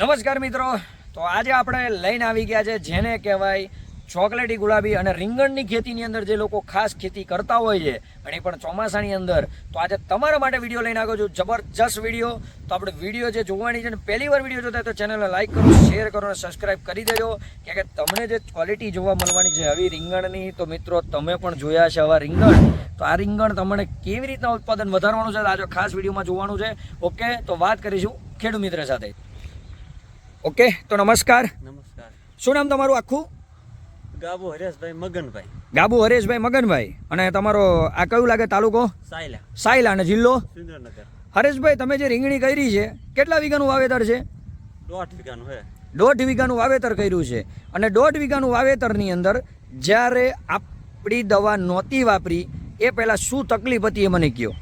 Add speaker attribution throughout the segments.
Speaker 1: નમસ્કાર મિત્રો. તો આજે આપણે લઈને આવી ગયા છે જેને કહેવાય ચોકલેટી ગુલાબી અને રીંગણની ખેતીની અંદર જે લોકો ખાસ ખેતી કરતા હોય છે અને એ પણ ચોમાસાની અંદર. તો આજે તમારા માટે વીડિયો લઈને આવ્યો છું જબરજસ્ત વીડિયો. તો આપણે વીડિયો જે જોવાની છે ને પહેલી વાર વીડિયો જોતા તો ચેનલને લાઇક કરો, શેર કરો અને સબસ્ક્રાઈબ કરી દેજો. કે તમને જે ક્વોલિટી જોવા મળવાની છે આવી રીંગણની, તો મિત્રો તમે પણ જોયા છે આવા રીંગણ. તો આ રીંગણ તમને કેવી રીતના ઉત્પાદન વધારવાનું છે? આજે ખાસ વિડીયોમાં જોવાનું છે. ઓકે, તો વાત કરીશું ખેડૂત મિત્ર સાથે. ઓકે તો નમસ્કાર.
Speaker 2: નમસ્કાર.
Speaker 1: શું નામ તમારું આખું?
Speaker 2: ગાબુ હરેશભાઈ મગનભાઈ.
Speaker 1: ગાબુ હરેશભાઈ મગનભાઈ. અને તમારો આ કયું લાગે તાલુકો?
Speaker 2: સાયલા.
Speaker 1: સાયલા અને જિલ્લો?
Speaker 2: સુરેન્દ્રનગર
Speaker 1: હરેશભાઈ તમે જે રીંગણી કરી છે કેટલા વીઘાનું વાવેતર છે?
Speaker 2: દોઢ વીઘાનું હે.
Speaker 1: દોઢ વીઘાનું વાવેતર કર્યું છે. અને દોઢ વીઘાનું વાવેતરની અંદર જ્યારે આપણી દવા નહોતી વાપરી એ પહેલાં શું તકલીફ હતી એ મને કહો.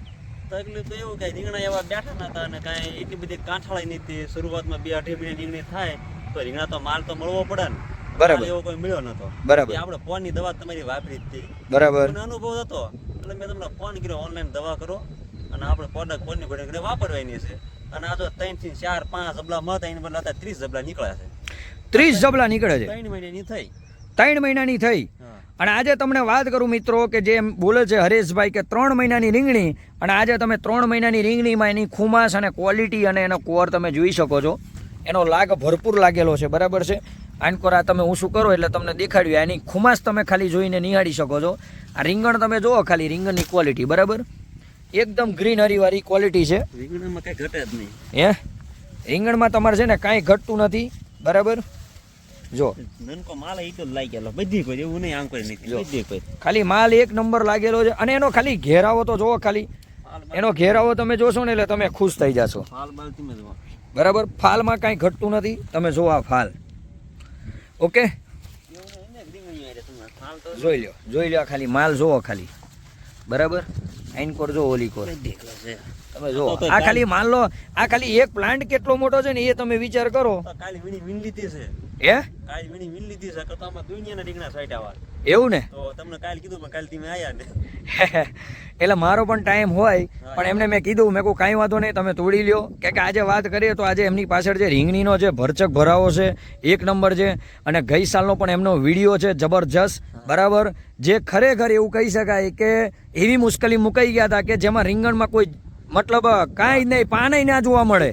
Speaker 2: તકલીફ તો એવું કે રીંગણા એવા બેઠા નતા અને કાંઈ એટલી બધી કાંઠાળી નથી શરૂઆતમાં બે અઢી મહિને રીંગણી થાય તો રીંગણા તો માલ તો મળવો પડે ને.
Speaker 1: બરાબર.
Speaker 2: એવો કોઈ મળ્યો નતો
Speaker 1: બરાબર.
Speaker 2: આપણે ફોનની દવા તમારી વાપરી હતી.
Speaker 1: બરાબર.
Speaker 2: મને અનુભવ હતો એટલે મેં તમને ફોન કર્યો ઓનલાઈન દવા કરો અને આપણે પ્રોડક્ટ ફોનની ઘડી વાપરવાની છે. અને આ તો ત્રણથી ચાર પાંચ જબલા મત આઈને બદલા ત્રીસ જબલા નીકળ્યા છે.
Speaker 1: ત્રીસ જબલા નીકળે છે.
Speaker 2: ત્રણ મહિનાની થઈ.
Speaker 1: ત્રણ મહિનાની થઈ. અને આજે તમને વાત કરું મિત્રો કે જે બોલે છે હરેશભાઈ કે ત્રણ મહિનાની રીંગણી અને આજે તમે ત્રણ મહિનાની રીંગણીમાં એની ખુમાસ અને ક્વોલિટી અને એનો કોર તમે જોઈ શકો છો. એનો લાગ ભરપૂર લાગેલો છે બરાબર છે? આનકોર આ તમે હું શું કરો એટલે તમને દેખાડ્યું એની ખુમાસ તમે ખાલી જોઈને નિહાળી શકો છો. આ રીંગણ તમે જુઓ ખાલી રીંગણની ક્વોલિટી બરાબર? એકદમ ગ્રીન હરીવાળી ક્વોલિટી છે.
Speaker 2: રીંગણમાં કઈ ઘટે જ નહીં.
Speaker 1: હે? રીંગણમાં તમારે છે ને કાંઈ ઘટતું નથી બરાબર? જો.
Speaker 2: નનકો માલ એ તો લાગી ગયેલો. બધી કોઈ એવું નહીં આમ કોઈ નથી. બધી કોઈ.
Speaker 1: ખાલી માલ એક નંબર લાગેલો છે અને એનો ખાલી ઘેરાવો તો જોવો ખાલી. એનો ઘેરાવો તમે જોશો ને એટલે તમે ખુશ થઈ જશો. બરાબર? ફાલમાં કાંઈ ઘટતું નથી. તમે જો આ ફાલ. ઓકે? જોઈ લ્યો. જોઈ આ ખાલી. માલ જોવો ખાલી. બરાબર? આઈન કોર જો ઓલી કોર.
Speaker 2: દેખલો છે.
Speaker 1: તમે જો. આ ખાલી માન લો આ ખાલી એક પ્લાન્ટ કેટલો મોટો છે ને એ તમે વિચાર કરો.
Speaker 2: કાલી વીણી વીણ લીધી છે.
Speaker 1: હે?
Speaker 2: કાલી વીણી વીણ લીધી છે તો આમાં દુનિયાના રીંગણા સાઈડ આવા
Speaker 1: એવું ને?
Speaker 2: તો તમને કાલ કીધું પણ કાલ તમે આયા ને.
Speaker 1: એટલે મારો પણ ટાઈમ હોય પણ એમને મેં કીધું મેં કહું કાંઈ વાંધો નહીં તમે તોડી લ્યો. કે કે આજે વાત કરીએ તો આજે એમની પાછળ જે રીંગણીનો જે ભરચક ભરાવો છે એક નંબર છે અને ગઈ સાલનો પણ એમનો વીડિયો છે જબરજસ્ત બરાબર? જે ખરેખર એવું કહી શકાય કે એવી મુશ્કેલી મુકાઈ ગયા હતા કે જેમાં રીંગણમાં કોઈ મતલબ કાંઈ નહીં પાણી ના જોવા મળે.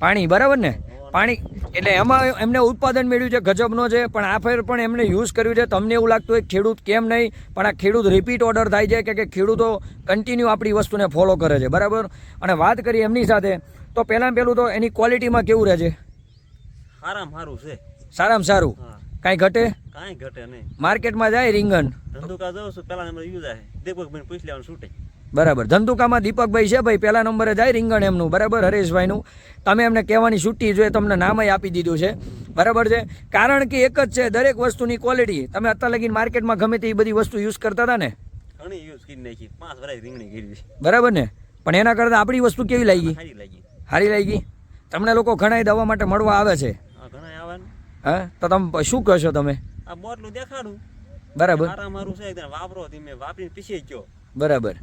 Speaker 2: પાણી.
Speaker 1: બરાબર ને? પાણી એટલે એમાં એમને ઉત્પાદન મેળવ્યું છે ગજબનો છે પણ આ ફેર પણ એમને યુઝ કર્યું છે. તમને એવું લાગતું હોય ખેડૂત કેમ નહીં પણ આ ખેડૂત રિપીટ ઓર્ડર થાય છે કે કે ખેડૂતો કન્ટિન્યુ આપણી વસ્તુને ફોલો કરે છે બરાબર? અને વાત કરીએ એમની સાથે તો પહેલાં પહેલું તો એની ક્વોલિટીમાં કેવું રહે છે?
Speaker 2: સારામાં સારું છે.
Speaker 1: સારામાં સારું? કાંઈ ઘટે?
Speaker 2: કાંઈ ઘટે નહીં.
Speaker 1: માર્કેટમાં જાય રીંગણ?
Speaker 2: ધંધુકા જાઉં છું પહેલાં નંબર યુઝ આવે. દેખો પૂછ લેવાનું છૂટે.
Speaker 1: બરાબર. ધંધુકામાં દીપકભાઈ છે ભાઈ પહેલા નંબરે જાય રીંગણ એમનું. બરાબર હરેશભાઈનું. તમે એમને કહેવાની છૂટી જોઈએ તમને નામય આપી દીધું છે. બરાબર છે? કારણ કે એક જ છે દરેક વસ્તુની ક્વોલિટી તમે અત્યાર લગીને માર્કેટમાં ગમે તે બધી વસ્તુ યુઝ કરતા હતા ને?
Speaker 2: ઘણી યુઝ કરી નાખી. પાંચ વરાય રીંગણી કરી
Speaker 1: બરાબર ને? પણ એના કરતાં આપણી વસ્તુ કેવી લાગી?
Speaker 2: સારી લાગી.
Speaker 1: તમને લોકો ઘણા દવા માટે મળવા આવે છે. હા તો તમે શું કહેશો તમે?
Speaker 2: આ બોટલું દેખાડું.
Speaker 1: બરાબર.
Speaker 2: મારું છે વાપરો તમે વાપરીને પીસી ગયો.
Speaker 1: બરાબર.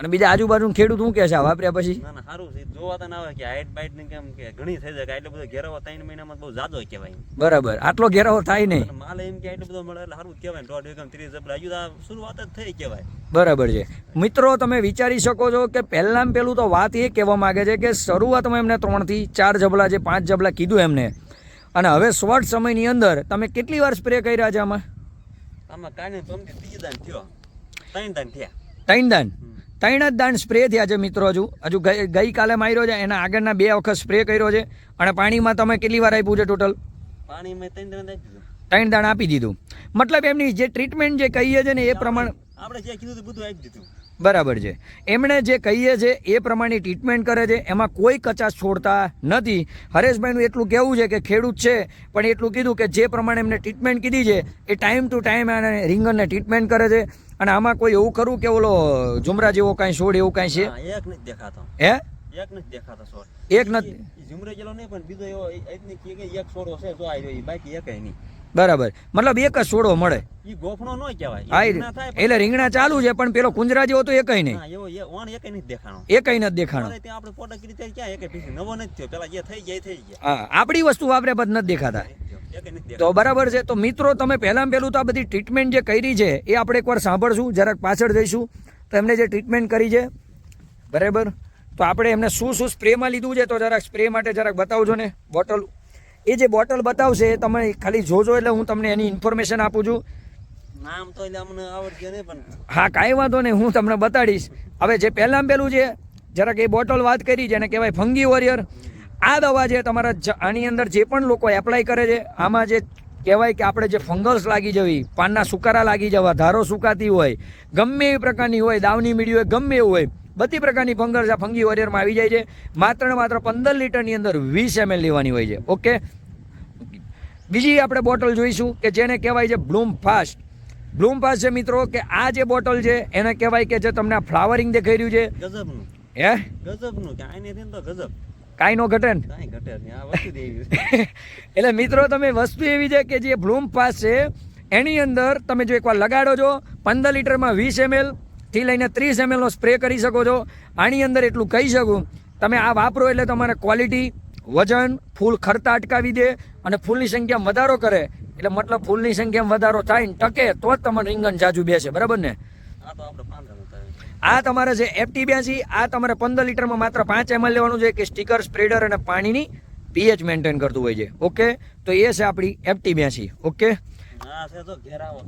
Speaker 1: અને બીજા આજુબાજુ ખેડૂત શું કે છે વાપર્યા પછી?
Speaker 2: ના સારું છે. જોવા તો ના આવે કે હાઈટ બાઈટ ને કેમ કે ઘણી થઈ જાય. એટલે બધો ઘેરાવો ત્રણ મહિનામાં બહુ જાજો કહેવાય.
Speaker 1: બરાબર. આટલો ઘેરાવો થાય નહીં.
Speaker 2: માલ એમ કે એટલો બધો મળે એટલે સારું કહેવાય દોઢ એકમ ત્રીસ જબલા હજુ શરૂઆત જ થઈ કહેવાય.
Speaker 1: બરાબર છે. મિત્રો તમે વિચારી શકો છો કે પહેલાં પહેલું તો વાત એ કહેવા માગે છે કે શરૂઆતમાં એમને ત્રણથી ચાર જબલા જે પાંચ જબલા કીધું એમને. અને હવે શોર્ટ સમયની અંદર તમે કેટલી વાર સ્પ્રે કર્યા છે આમાં?
Speaker 2: આમાં કાંઈ નહીં ત્રીજી દાન થયો. ત્રણ દાન થયા.
Speaker 1: ત્રણ દાન. ત્રણ જ દાણ સ્પ્રે થયા છે મિત્રો હજુ. હજુ ગઈ ગઈકાલે માર્યો છે એના આગળના બે વખત સ્પ્રે કર્યો છે. અને પાણીમાં તમે કેટલી વાર આપ્યું છે ટોટલ
Speaker 2: ત્રણ
Speaker 1: દાણ આપી દીધું. મતલબ એમની જે ટ્રીટમેન્ટ જે કહીએ છે ને એ પ્રમાણે
Speaker 2: આપણે જે કીધું બધું આપી દીધું.
Speaker 1: બરાબર છે. એમણે જે કહીએ છે એ પ્રમાણે ટ્રીટમેન્ટ કરે છે. એમાં કોઈ કચાશ છોડતા નથી. હરેશભાઈનું એટલું કહેવું છે કે ખેડૂત છે પણ એટલું કીધું કે જે પ્રમાણે એમને ટ્રીટમેન્ટ કીધી છે એ ટાઈમ ટુ ટાઈમ એને રીંગણને ટ્રીટમેન્ટ કરે છે. અને આમાં કોઈ એવું ખરું કે ઓલો ઝુમરા જેવો કાંઈ છોડ એવું કાંઈ છે?
Speaker 2: એક નથી દેખાતો.
Speaker 1: હે?
Speaker 2: એક નથી દેખાતો છોડ
Speaker 1: એક નથી?
Speaker 2: ઝુમરે જેલો નહીં પણ બીજો એવો કે એક છોડો છે જો આવ્યો બાકી એક નહીં.
Speaker 1: બરાબર. મતલબ એક જ સોડો મળે.
Speaker 2: ઈ ગોફણો નો કહેવાય
Speaker 1: એટલે રીંગણા ચાલુ છે પણ પેલો કુંજરા જેવો તો એકય નહીં.
Speaker 2: એવો ઓણ એકેય નથી દેખાણો.
Speaker 1: એકય નથી દેખાણો.
Speaker 2: ત્યાં આપણે પોડક કરી ત્યારે ક્યાં એકેય નવો નથી થયો. પેલા જે થઈ જાય થઈ ગયા.
Speaker 1: હા આપણી વસ્તુ વાપરે બધ નથી દેખાતા. તો બરાબર છે. તો મિત્રો તમે પહેલાં પહેલું તો આ બધી ટ્રીટમેન્ટ જે કરી છે એ આપણે એકવાર સાંભળશું જરાક પાછળ જઈશું. તો એમને જે ટ્રીટમેન્ટ કરી છે બરાબર? તો આપણે એમને શું શું સ્પ્રેમાં લીધું છે તો જરાક સ્પ્રે માટે જરાક બતાવજો ને બોટલ. એ જે બોટલ બતાવશે એ તમે ખાલી જોજો એટલે હું તમને એની ઇન્ફોર્મેશન આપું છું.
Speaker 2: નામ તો અમને આવડતું નહીં પણ.
Speaker 1: હા કાંઈ વાંધો નહીં હું તમને બતાડીશ. હવે જે પહેલાં પહેલું છે જરાક એ બોટલ વાત કરી જેને કહેવાય ફંગી વોરિયર આ દવા જે તમારા આની અંદર જે પણ લોકો એપ્લાય કરે છે આમાં જે કહેવાય કે આપણે જે ફંગલ્સ લાગી જવી પાનના સુકારા લાગી જવા ધારો સુકાતી હોય ગમે એવી પ્રકારની હોય દાવની મીડી હોય ગમે એવું હોય બધી પ્રકારની ફંગલ્સ આ ફંગી વોરિયરમાં આવી જાય છે. માત્ર ને માત્ર પંદર લીટરની અંદર વીસ એમએલ લેવાની હોય છે. ઓકે? બીજી આપણે બોટલ જોઈશું કે જેને કહેવાય છે બ્લૂમ ફાસ્ટ. બ્લૂમ ફાસ્ટ છે મિત્રો કે આ જે બોટલ છે એને કહેવાય કે જે તમને ફ્લાવરિંગ દેખાઈ રહ્યું છે.
Speaker 2: ગજબનું.
Speaker 1: હે?
Speaker 2: ગજબનું કે આની તો ગજબ.
Speaker 1: કાંઈ નો ઘટે ને. એટલે મિત્રો તમે વસ્તુ એવી છે કે જે બ્લૂમ પાસ છે એની અંદર તમે જો એકવાર લગાડો છો પંદર લીટરમાં વીસ એમએલથી લઈને ત્રીસ એમએલનો સ્પ્રે કરી શકો છો. આની અંદર એટલું કહી શકું તમે આ વાપરો એટલે તમારે ક્વોલિટી વજન ફૂલ ખરતા અટકાવી દે અને ફૂલની સંખ્યામાં વધારો કરે. એટલે મતલબ ફૂલની સંખ્યામાં વધારો થાય ને ટકે તો જ તમારે રીંગણ જાજુ બેસે બરાબર ને?
Speaker 2: આ
Speaker 1: તમારે છે એફટી બ્યાસી આ તમારે પંદર લીટરમાં માત્ર પાંચ એમએલ લેવાનું છે કે સ્ટીકર સ્પ્રેડર અને પાણીની પીએચ મેન્ટેન કરતું હોય છે. ઓકે તો એ છે આપણી એફટી બ્યાસી ઓકે
Speaker 2: ઘેરાવો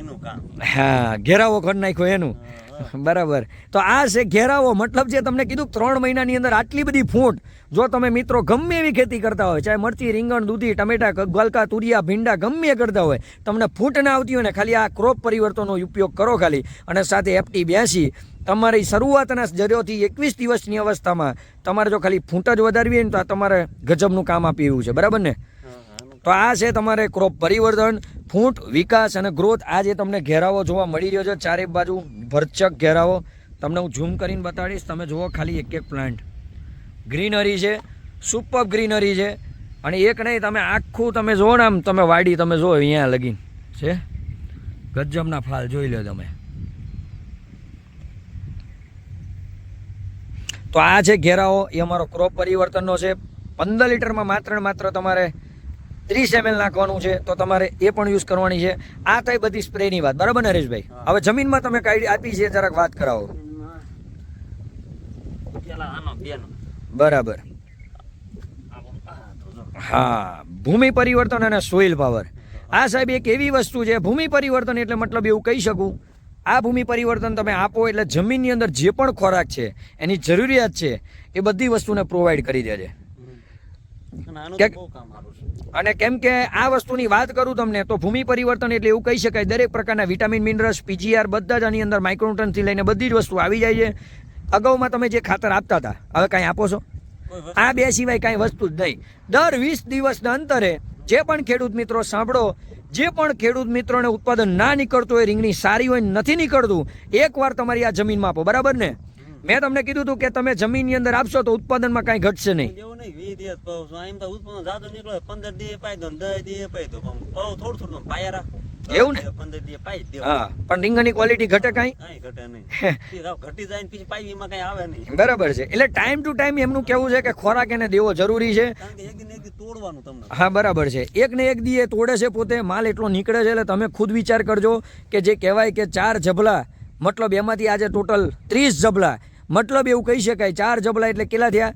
Speaker 2: એનું કામ.
Speaker 1: હા ઘેરાવો કરી નાખ્યો એનું. બરાબર. તો આ છે ઘેરાવો. મતલબ જે તમને કીધું ત્રણ મહિનાની અંદર આટલી બધી ફૂટ, જો તમે મિત્રો ગમે એવી ખેતી કરતા હોય, ચાહે મરચી, રીંગણ, દૂધી, ટમેટા ગલકા, તુરિયા, ભીંડા, ગમે કરતા હોય, તમને ફૂટ ના આવતી હોય ને ખાલી આ ક્રોપ પરિવર્તનનો ઉપયોગ કરો ખાલી. અને સાથે એફટી બ્યાસી તમારી શરૂઆતના જરૂરથી એકવીસ દિવસની અવસ્થામાં તમારે જો ખાલી ફૂટ જ વધારવી હોય ને તો આ તમારે ગજબનું કામ આપી એવું છે. બરાબર ને? તો આ છે તમારે ક્રોપ પરિવર્તન, ફૂટ, વિકાસ અને ગ્રોથ આ જે તમને ઘેરાવો જોવા મળી રહ્યો છે ચારે બાજુ ભરચક ઘેરાવો. તમને હું ઝૂમ કરીને બતાડીશ. તમે જુઓ ખાલી એક એક પ્લાન્ટ ગ્રીનરી છે સુપર ગ્રીનરી છે. અને એક નહીં, તમે આખું તમે જુઓ ને આમ, તમે વાડી તમે જુઓ અહીંયા લગીન. છે? ગજબના ફાલ જોઈ લો તમે. તો આ છે ઘેરાવો. એ અમારો ક્રોપ પરિવર્તનનો છે. પંદર લીટરમાં માત્ર ને માત્ર તમારે ત્રીસ એમએલ નાખવાનું છે તો તમારે એ પણ યુઝ કરવાની છે. આ થઈ બધી સ્પ્રેની વાત. બરાબર
Speaker 2: નરેશભાઈ
Speaker 1: હવે જમીનમાં તમે કાઢી આપી છે જરાક વાત કરાવો.
Speaker 2: પેલા આનો બેનો.
Speaker 1: બરાબર. હા ભૂમિ પરિવર્તન અને સોઇલ પાવર આ સાહેબ એક એવી વસ્તુ છે ભૂમિ પરિવર્તન એટલે મતલબ એવું કહી શકું આ ભૂમિ પરિવર્તન તમે આપો એટલે જમીનની અંદર જે પણ ખોરાક છે એની જરૂરિયાત છે એ બધી વસ્તુને પ્રોવાઈડ કરી દે છે.
Speaker 2: અને કામ
Speaker 1: કે આ વસ્તુની વાત કરું તમને તો ભૂમિ પરિવર્તન એટલે એવું કહી શકાય દરેક પ્રકારના વિટામિન મિનરલ્સ પીજીઆર બધા જ આની અંદર માઇક્રોન્યુટ્રન્સથી લઈને બધી જ વસ્તુ આવી જાય છે. અગાઉમાં તમે જે ખાતર આપતા હતા હવે કાંઈ આપો છો? આ બે સિવાય કાંઈ વસ્તુ જ નહીં. દર વીસ દિવસના અંતરે જે પણ ખેડૂત મિત્રો સાંભળો જે પણ ખેડૂત મિત્રોને ઉત્પાદન ના નીકળતું હોય રીંગણી સારી હોય નથી નીકળતું એકવાર તમારી આ જમીનમાં આપો બરાબર ને? મેં તમને કીધું હતું કે તમે જમીનની અંદર આપશો તો ઉત્પાદનમાં કાંઈ ઘટશે નહીં.
Speaker 2: એવું નહીં વીસ દિવસ પાઉં છું. તો ઉત્પન્ન જાદુ નીકળે પંદર દિવસ પાઈ દો ને દસ દિવસ પાઈ દો પણ પાઉં થોડું થોડું પાયા રાખ.
Speaker 1: એવું ને?
Speaker 2: પંદર દિવસ પાઈ દે
Speaker 1: હા પણ રીંગણની ક્વોલિટી ઘટે કાંઈ?
Speaker 2: કાંઈ ઘટે નહીં. ઘટી જાય ને પછી પાઈ એમાં કાંઈ આવે નહીં.
Speaker 1: બરાબર છે. એટલે ટાઈમ ટુ ટાઈમ એમનું કેવું છે કે ખોરાક એને દેવો જરૂરી છે.
Speaker 2: એક દિન એક તોડવાનું તમને.
Speaker 1: હા બરાબર છે. એક ને એક દી એ તોડે છે પોતે માલ એટલો નીકળે છે એટલે તમે ખુદ વિચાર કરજો કે જે કહેવાય કે ચાર જબલા મતલબ એમાંથી આજે ટોટલ ત્રીસ જબલા મતલબ એવું કહી શકાય, ચાર જબલા એટલે કેટલા થયા?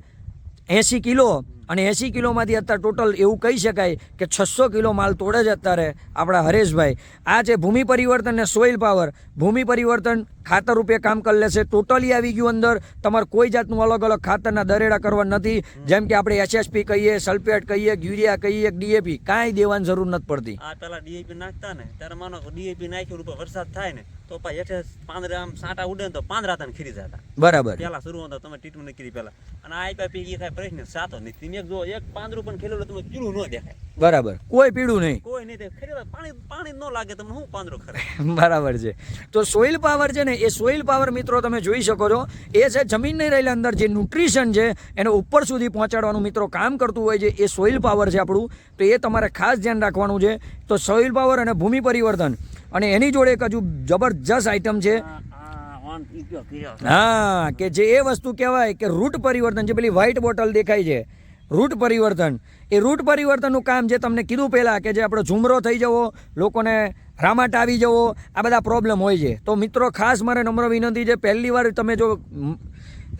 Speaker 1: એંસી કિલો. અને એંસી કિલોમાંથી અત્યારે ટોટલ એવું કહી શકાય કે છસો કિલો માલ તોડે જ અત્યારે આપણા હરેશભાઈ. આ છે ભૂમિ પરિવર્તન ને સોઇલ પાવર ભૂમિ પરિવર્તન ખાતર રૂપે કામ કરી લેશે. ટોટલી આવી ગયું અંદર. તમારે કોઈ જાતનું અલગ અલગ ખાતરના દરેડા કરવા નથી. જેમ કે આપણે એસએસપી કહીએ સલ્ફેટ કહીએ, યુરિયા કહીએ ડીએપી કાંઈ દેવાની જરૂર નથી પડતી.
Speaker 2: આ પેલા ડીએપી નાખતા ને, ત્યારે માનો ડીએપી નાખ્યું વરસાદ થાય ને તો પા હેઠે પાંદરા આમ સાંટા ઉડે ને તો પાંદરા તને ખીરી જતા
Speaker 1: બરાબર.
Speaker 2: પેલા શરૂ હતા તમે ટ્રીટમેન્ટ કરી પેલા અને આ આપ્યા પી થાય પ્રશ્ન સાતો નહીં. તમે જો એક પાંદરું પણ ખેલેલું તમને પીળું ન દેખાય.
Speaker 1: બરાબર. કોઈ પીડું નહીં.
Speaker 2: કોઈ નહીં ખેલેલા પાણી પાણી ન લાગે તમને શું પાંદરું ખરે?
Speaker 1: બરાબર છે. તો સોઇલ પાવર છે ને એ સોઇલ પાવર મિત્રો તમે જોઈ શકો છો. એ છે જમીનની રહેલા અંદર જે ન્યુટ્રિશન છે એને ઉપર સુધી પહોંચાડવાનું મિત્રો કામ કરતું હોય છે એ સોઇલ પાવર છે આપણું. તો એ તમારે ખાસ ધ્યાન રાખવાનું છે. તો સોઇલ પાવર અને ભૂમિ પરિવર્તન. અને એની જોડે એક હજુ જબરજસ્ત આઈટમ છે. હા કે જે એ વસ્તુ કહેવાય કે રૂટ પરિવર્તન જે પેલી વ્હાઇટ બોટલ દેખાય છે રૂટ પરિવર્તન. એ રૂટ પરિવર્તનનું કામ જે તમને કીધું પહેલાં કે જે આપણો ઝુમરો થઈ જવો લોકોને રામાટ આવી જવો આ બધા પ્રોબ્લેમ હોય છે. તો મિત્રો ખાસ મારે નમ્ર વિનંતી છે પહેલી વાર તમે જો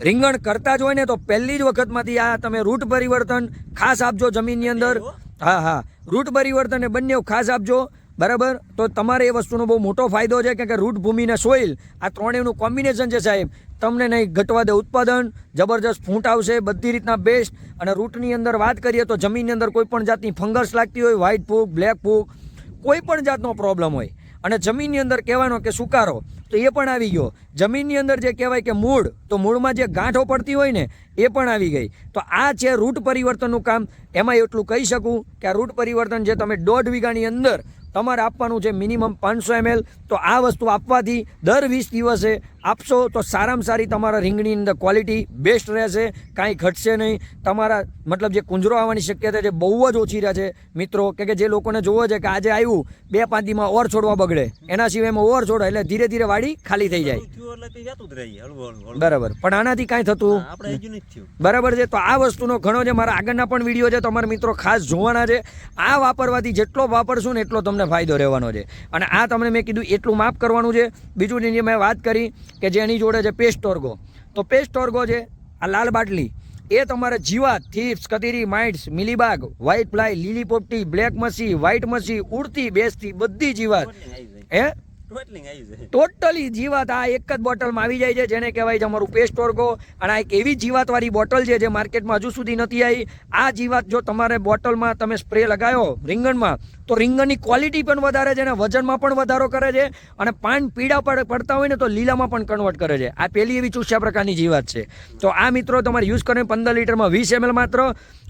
Speaker 1: રીંગણ કરતા જ હોય ને તો પહેલી જ વખતમાંથી આ તમે રૂટ પરિવર્તન ખાસ આપજો જમીનની અંદર. હા હા. રૂટ પરિવર્તન એ બંને ખાસ આપજો. બરાબર? તો તમારે એ વસ્તુનો બહુ મોટો ફાયદો છે કે કે રૂટ ભૂમિ ને સોઇલ આ ત્રણેયનું કોમ્બિનેશન છે સાહેબ. તમને નહીં ઘટવા દે ઉત્પાદન, જબરજસ્ત ફૂંટ આવશે, બધી રીતના બેસ્ટ અને રૂટની અંદર વાત કરીએ તો જમીનની અંદર કોઈપણ જાતની ફંગસ લાગતી હોય વ્હાઇટ ફૂગ બ્લેક ફૂગ કોઈપણ જાતનો પ્રોબ્લેમ હોય. અને જમીનની અંદર કહેવાનો કે સુકારો, તો એ પણ આવી ગયો. જમીનની અંદર જે કહેવાય કે મૂળ, તો મૂળમાં જે ગાંઠો પડતી હોય ને, એ પણ આવી ગઈ. તો આ છે રૂટ પરિવર્તનનું કામ. એમાં એટલું કહી શકું કે આ રૂટ પરિવર્તન જે તમે દોઢ વીઘાની અંદર તમારે આપવાનું છે મિનિમમ પાંચસો એમએલ. તો આ વસ્તુ આપવાથી દર વીસ દિવસે આપશો તો સારામાં સારી તમારા રીંગણી અંદર ક્વોલિટી બેસ્ટ રહેશે કાંઈ ઘટશે નહીં. તમારા મતલબ જે કુંજરો આવવાની શક્યતા છે બહુ જ ઓછી રહે છે. મિત્રો કે કે જે લોકોને જોવો છે કે આજે આવ્યું બે પાંચ દીમાં ઓર છોડવા બગડે. એના સિવાય એમાં ઓર છોડે એટલે ધીરે ધીરે વાડી ખાલી થઈ જાય. બરાબર. પણ આનાથી કાંઈ થતું? બરાબર છે? તો આ વસ્તુનો ઘણો જે મારા આગળના પણ વીડિયો છે. તમારા મિત્રો ખાસ જોવાના છે. આ વાપરવાથી જેટલો વાપરશું ને એટલો તમને ફાયદો રહેવાનો છે. અને આ તમને મેં કીધું એટલું માફ કરવાનું છે. બીજું જે મેં વાત કરી. કે જેની જોડે છે પેસ્ટ ઓર્ગો. તો પેસ્ટ ઓર્ગો છે આ લાલ બાટલી એ તમારે જીવાત થીપ્સ કતીરી માઇટ્સ મિલીબાગ વ્હાઇટ ફ્લાય લીલી પોપટી બ્લેક મસી વ્હાઇટ મસી ઉડતી બેસતી બધી જીવાત. હે? ટોટલી જીવાત આ એક જ બોટલમાં આવી જાય છે, જેને કહેવાય છે અમારું પેસ્ટ ઓર્ગો અને આ એક એવી જીવાતવાળી બોટલ છે જે માર્કેટમાં હજુ સુધી નથી આવી. આ જીવાત જો તમારે બોટલમાં તમે સ્પ્રે લગાવ્યો રીંગણમાં, તો રીંગણની ક્વોલિટી પણ વધારે છે અને વજનમાં પણ વધારો કરે છે. અને પાન પડે પડતા હોય ને તો લીલામાં પણ કન્વર્ટ કરે છે. આ પહેલી એવી ચૂસ્યા પ્રકારની જીવાત છે. તો આ મિત્રો તમારે યુઝ કરીને પંદર લીટરમાં વીસ એમએલ માત્ર.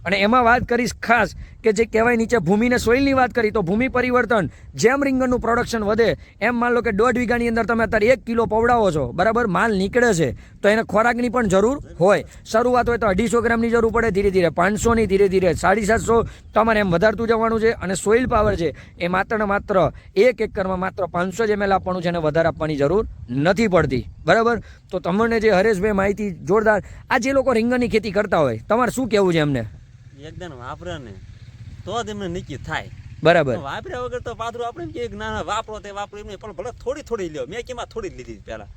Speaker 1: અને એમાં વાત કરીશ ખાસ કે જે કહેવાય નીચે ભૂમિને સોઇલની વાત કરી, તો ભૂમિ પરિવર્તન જેમ રીંગણનું પ્રોડક્શન વધે, એમ માન લો કે દોઢ વીઘાની અંદર તમે અત્યારે એક કિલો પવડાવો છો, બરાબર? માલ નીકળે છે, તો એને ખોરાકની પણ જરૂર હોય. શરૂઆત હોય તો અઢીસો ગ્રામની જરૂર પડે, ધીરે ધીરે પાંચસોની, ધીરે ધીરે સાડી સાતસો તમારે એમ વધારતું જવાનું છે અને સોઇલ પાવર છે, એ માત્ર ને માત્ર એક એકરમાં માત્ર પાંચસો જ એમએલ આપવાનું છે એને વધારે આપવાની જરૂર નથી પડતી, બરાબર? તો તમને જે હરેશભાઈ માહિતી જોરદાર, આ જે લોકો રીંગણની ખેતી કરતા હોય, તમારે શું કહેવું છે એમને?
Speaker 2: એકદમ વાપરે ને તો જ એમને નીકી થાય.
Speaker 1: બરાબર.
Speaker 2: વાપર્યા વગર તો પાથરું આપણે કે ના ના વાપરો તે વાપરો એમને પણ ભલે થોડી થોડી લ્યો. મેં કેમાં થોડી લીધી પહેલા.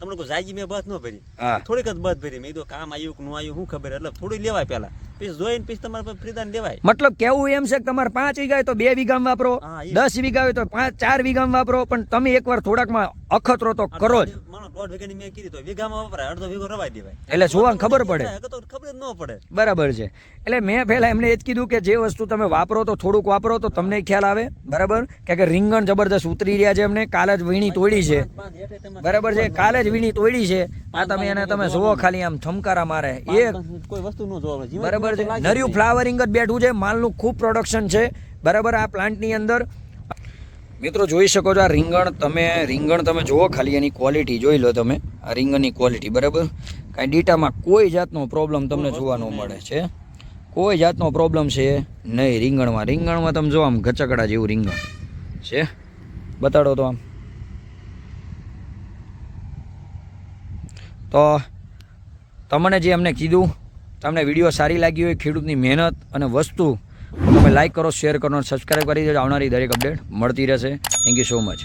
Speaker 2: તમને કોઈ જાગી મેં બસ ન ભરી. થોડીક જ બસ ભરી. મેં કીધું કામ આવ્યું કે ન આવ્યું શું ખબર? એટલે થોડી લેવાય પહેલા. પછી જોઈને પીસ તમારે ફ્રીદાન દેવાય.
Speaker 1: મતલબ કેવું એમ છે કે તમારે પાંચ વીઘા તો બે વીઘામાં વાપરો દસ વીઘા હોય તો પાંચ ચાર વીઘામાં વાપરો પણ તમે એકવાર થોડાકમાં અખતરો તો કરો જ.
Speaker 2: કીધી તો વીઘામાં વપરાય અડધો વીઘો રવાય દેવાય.
Speaker 1: એટલે જોવાનું ખબર પડે.
Speaker 2: તો ખબર જ ન પડે.
Speaker 1: બરાબર છે. એટલે મેં પહેલા એમને એ જ કીધું કે જે વસ્તુ તમે વાપરો તો થોડુંક વાપરો તો તમને ખ્યાલ આવે. બરાબર? કે રીંગણ જબરદસ્ત ઉતરી રહ્યા છે એમને કાલે જ વીણી તોડી છે. બરાબર છે? કાલે જ વીણી તોડી છે. આ તમે એને તમે જોવો ખાલી આમ ઠમકારા મારે.
Speaker 2: એ કોઈ વસ્તુ ન જોવા.
Speaker 1: બરાબર છે. નર્યું ફ્લાવરિંગ જ બેઠું છે. માલનું ખૂબ પ્રોડક્શન છે. બરાબર આ પ્લાન્ટની અંદર. મિત્રો જોઈ શકો છો આ રીંગણ. તમે રીંગણ તમે જુઓ ખાલી એની ક્વોલિટી જોઈ લો તમે. આ રીંગણની ક્વોલિટી બરાબર? કાંઈ ડીટામાં કોઈ જાતનો પ્રોબ્લેમ તમને જોવા ન મળે છે. કોઈ જાતનો પ્રોબ્લેમ છે નહીં રીંગણમાં. રીંગણમાં તમે જો આમ ગચકડા જેવું રીંગણ છે. બતાડો તો આમ. તો તમને જે અમને કીધું તમને વીડિયો સારી લાગી હોય, ખેડૂતની મહેનત અને વસ્તુ તમે લાઈક કરો શેર કરો સબસ્ક્રાઈબ કરી દેજો. આવનારી દરેક અપડેટ મળતી રહેશે. Thank you so much